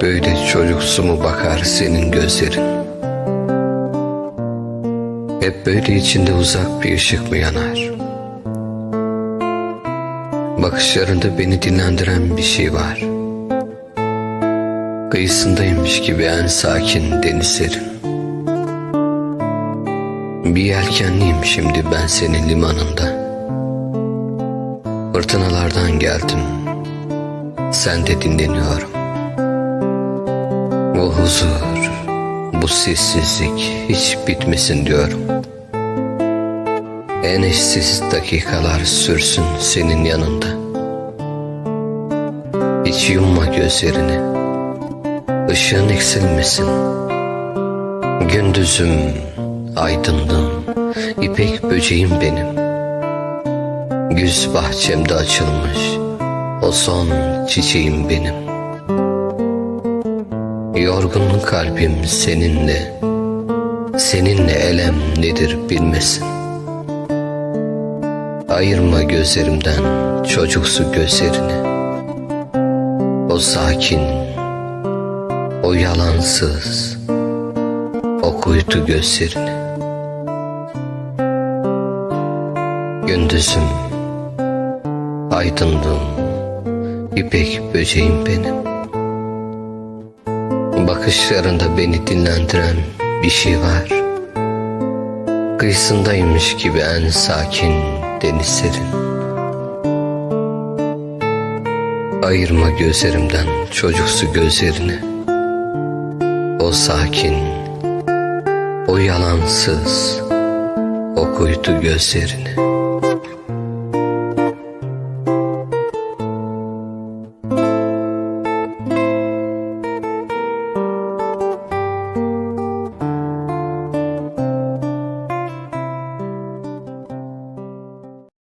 böyle çocuksu mu bakar senin gözlerin? Hep böyle içinde uzak bir ışık mı yanar? Bakışlarında beni dinlendiren bir şey var. Kıyısındaymış gibi en sakin denizlerin. Bir yelkenliyim şimdi ben senin limanında. Fırtınalardan geldim. Sen de dinleniyorum. Bu huzur, bu sessizlik hiç bitmesin diyorum. En eşsiz dakikalar sürsün senin yanında. Hiç yumma gözlerini. Işığın eksilmesin. Gündüzüm, aydınlığım, ipek böceğim benim. Güz bahçemde açılmış, o son çiçeğim benim. Yorgun kalbim seninle, seninle elem nedir bilmesin. Ayırma gözlerimden çocuksu gözlerini. O sakin, o yalansız, o kuytu gözlerini. Gündüzüm, aydınlığım, ipek böceğim benim. Bakışlarında beni dinlendiren bir şey var. Kıyısındaymış gibi en sakin denizlerin. Ayırma gözlerimden çocuksu gözlerini. O sakin, o yalansız, o kuytu gözlerini.